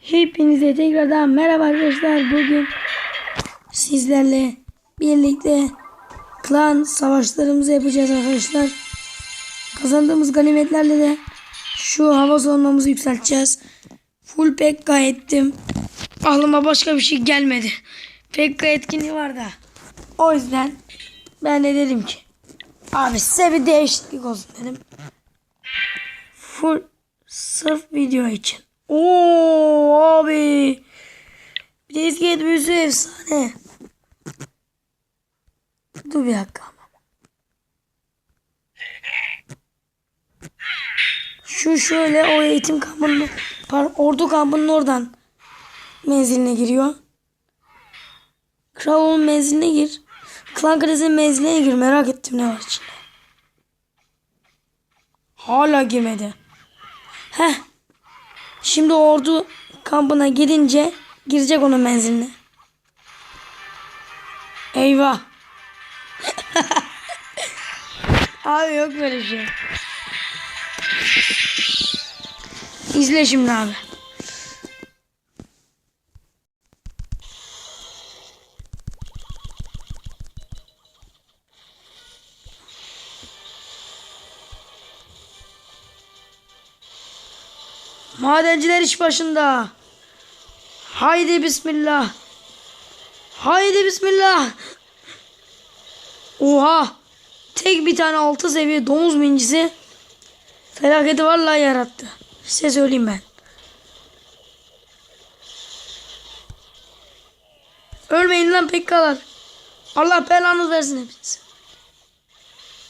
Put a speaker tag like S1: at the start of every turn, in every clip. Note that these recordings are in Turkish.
S1: Hepinize tekrardan merhaba arkadaşlar. Bugün sizlerle birlikte klan savaşlarımızı yapacağız arkadaşlar. Kazandığımız ganimetlerle de şu hava savunmamızı yükselteceğiz. Full Pekka ettim. Aklıma başka bir şey gelmedi. Pekka etkinliği var da. O yüzden ben de dedim ki abi size bir değişiklik olsun dedim. Full sırf video için. Oo abi. Bir de büyüsü efsane. Dur bir dakika. Şu şöyle o eğitim kampının pardon, ordu kampının oradan menziline giriyor. Kralın menziline gir. Klan Kalesi'nin menziline gir. Merak ettim ne var içinde. Hala girmedi. Heh. Şimdi ordu kampına girince girecek onun menziline. Eyvah. abi yok böyle şey. İzle şimdi abi. Madenciler iş başında. Haydi bismillah. Haydi bismillah. Oha. Tek bir tane altı seviye domuz mincisi felaketi vallahi yarattı. Size söyleyeyim ben. Ölmeyin lan pekkalar. Allah belanı versin hepinize.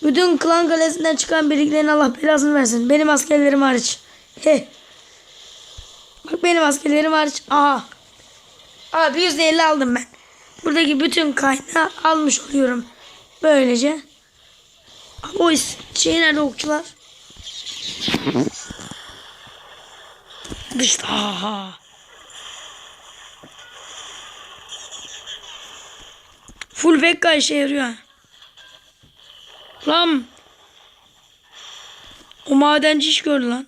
S1: Bütün klan kalesinden çıkan birliklerin Allah belasını versin. Benim askerlerim hariç. He. Bak benim askerlerim hariç. Aha. Abi %50 aldım ben. Buradaki bütün kaynağı almış oluyorum. Böylece. Ama o şey nerede okçular? Dışta. Aha. Full Vekka işe yarıyor. Lan. O madenci iş gördü lan.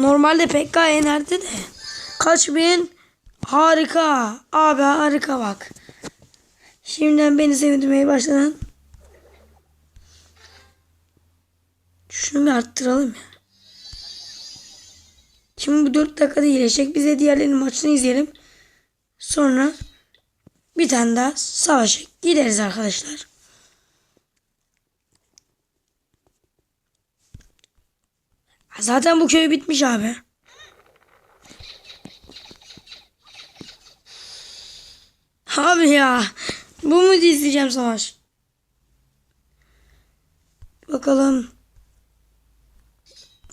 S1: Normalde Pekka yenerdi de. Kaç bin? Harika. Abi harika bak. Şimdiden beni sevindirmeye başladın. Şunu bir arttıralım ya. Şimdi bu 4 dakikada iyileşecek. Biz de diğerlerinin maçını izleyelim. Sonra bir tane daha savaşa gideriz arkadaşlar. Zaten bu köy bitmiş abi. Abi ya. Bu mu izleyeceğim savaş? Bakalım.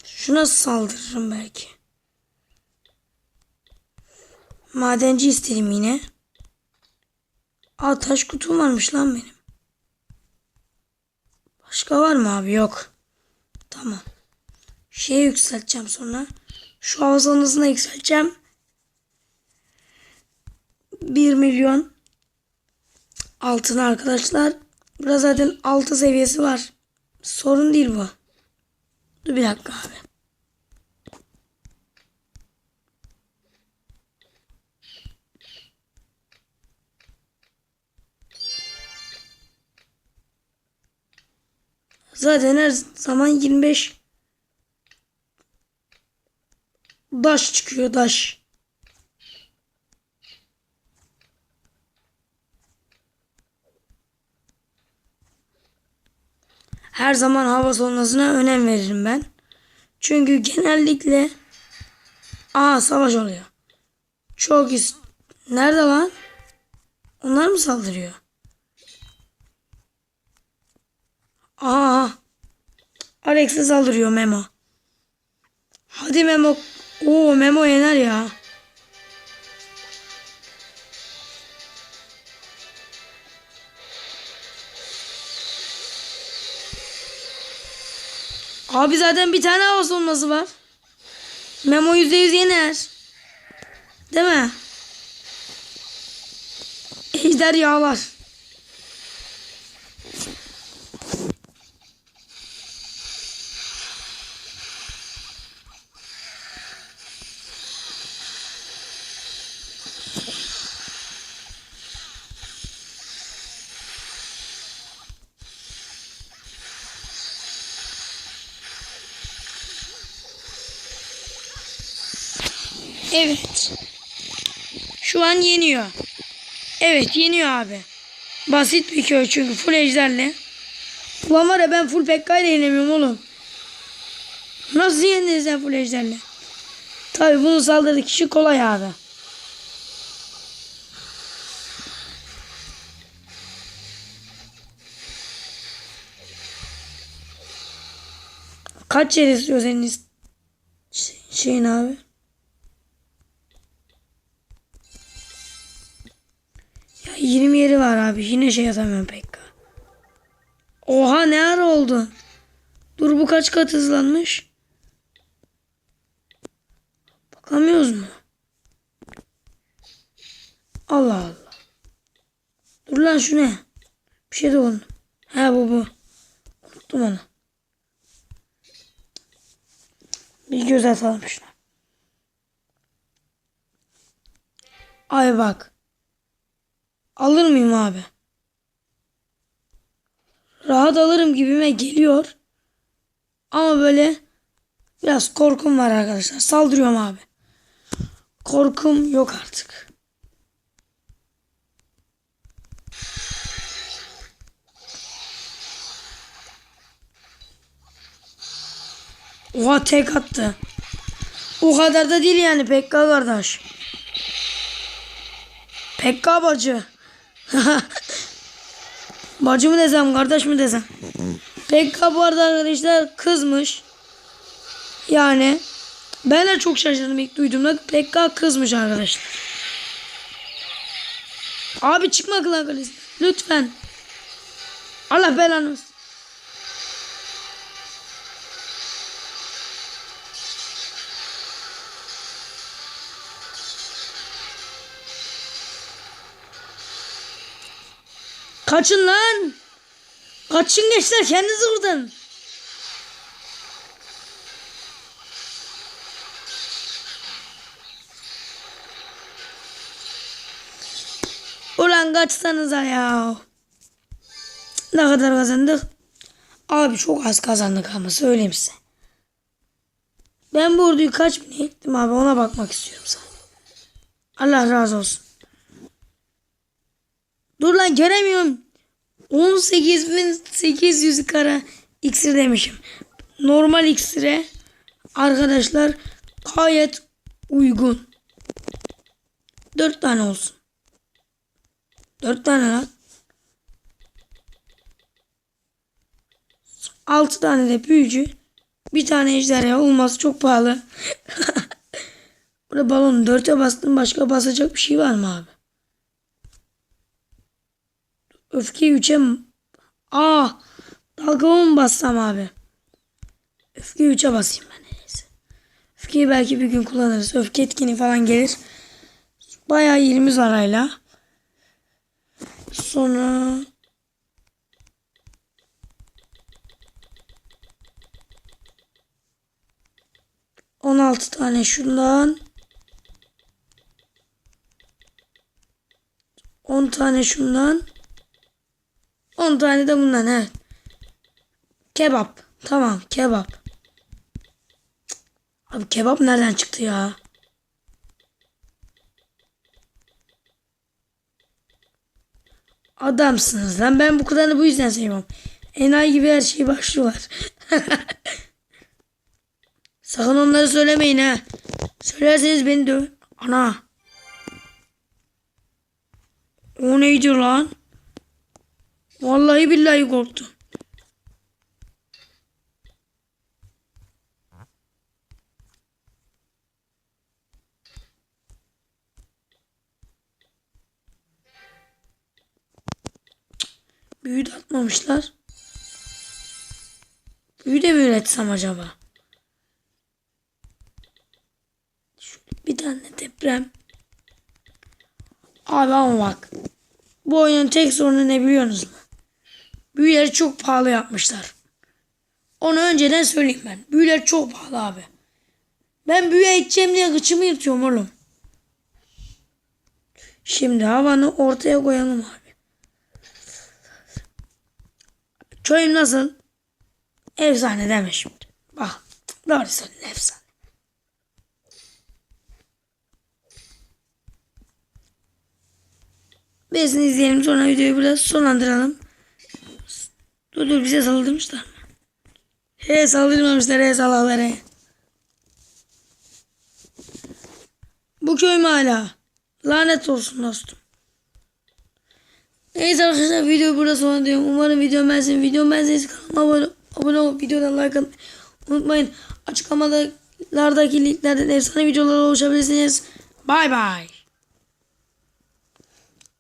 S1: Şuna saldırırım belki. Madenci istedim yine. Aa taş kutum varmış lan benim. Başka var mı abi? Yok. Tamam. Şeyi yükselteceğim sonra. Şu hava savunmasını yükselteceğim. 1 milyon altın arkadaşlar. Burada zaten 6 seviyesi var. Sorun değil bu. Dur bir dakika abi. Zaten her zaman 25 Daş çıkıyor daş. Her zaman hava savunmasına önem veririm ben. Çünkü genellikle Aa savaş oluyor. Çok is Nerede lan? Onlar mı saldırıyor? Aa. Alex'e saldırıyor Memo. Hadi Memo. Oo Memo yener ya. Abi zaten bir tane hava savunması var. Memo yüzde yüz yener. Değil mi? Ejder yağlar. Evet. Şu an yeniyor. Evet yeniyor abi. Basit bir köy çünkü full ejderle. Ulan var ya ben full Pekka ile yenemiyorum oğlum. Nasıl yendin sen full ejderle? Tabi bunu saldırı kişi kolay abi. Kaç yer istiyor senin şey- şeyin abi? 20 yeri var abi. Yine şey atamıyorum pek. Oha ne ara oldu? Dur bu kaç kat hızlanmış? Bakamıyoruz mu? Allah Allah. Dur lan şu ne? Bir şey de oldu. Ha bu bu. Unuttum onu. Bir göz atalım şuna. Ay bak. Alır mıyım abi? Rahat alırım gibime geliyor. Ama böyle biraz korkum var arkadaşlar. Saldırıyorum abi. Korkum yok artık. Oha tek attı. O kadar da değil yani Pekka kardeş. Pekka bacı. bacı mı desem kardeş mi desem. Pekka bu arada arkadaşlar kızmış. Yani ben de çok şaşırdım ilk duyduğumda. Pekka kızmış arkadaşlar. Abi çıkma klan kalesi. Lütfen. Allah belanı versin. Kaçın lan. Kaçın gençler kendinizi kurtarın. Ulan kaçsanıza ya. Ne kadar kazandık? Abi çok az kazandık ama söyleyeyim size. Ben bu orduyu kaç bin ektim abi ona bakmak istiyorum sana. Allah razı olsun. Dur lan göremiyorum. 18.800 kara iksir demişim. Normal iksire arkadaşlar gayet uygun. 4 tane olsun. 4 tane lan. 6 tane de büyücü. Bir tane ejderha olması çok pahalı. Burada balonu 4'e bastım. Başka basacak bir şey var mı abi? Öfkeyi 3'e mi? Aa! Dalgamı mı bassam abi? Öfkeyi 3'e basayım ben neyse. Öfkeyi belki bir gün kullanırız. Öfke etkini falan gelir. Bayağı yerimiz var hala. Sonra on altı tane şundan. On tane şundan. 10 tane de bundan evet. Kebap. Tamam kebap. Abi kebap nereden çıktı ya? Adamsınız lan. Ben bu kadarını bu yüzden seviyorum. Enayi gibi her şeyi başlıyorlar. Sakın onları söylemeyin ha. Söylerseniz beni döv. Ana. O neydi lan? Vallahi billahi korktum. Büyü de atmamışlar. Büyü de mi üretsem acaba? Bir tane deprem. Abi ama bak. Bu oyunun tek sorunu ne biliyorsunuz mu? Büyüleri çok pahalı yapmışlar. Onu önceden söyleyeyim ben. Büyüler çok pahalı abi. Ben büyüye gideceğim diye gıçımı yırtıyorum oğlum. Şimdi havanı ortaya koyalım abi. Çöyüm nasıl? Efsane deme şimdi. Bak. Doğru söyledin efsane. Besini izleyelim sonra videoyu biraz sonlandıralım. Dur dur bize saldırmışlar mı? He saldırmamışlar he salaklar he. Bu köy mü hala? Lanet olsun dostum. Neyse arkadaşlar video burada sonlandırıyorum. Umarım video beğensin. Video beğenseniz kanalıma abone, abone olup videodan like atmayı unutmayın. Açıklamalardaki linklerden efsane videolara ulaşabilirsiniz. Bay bay.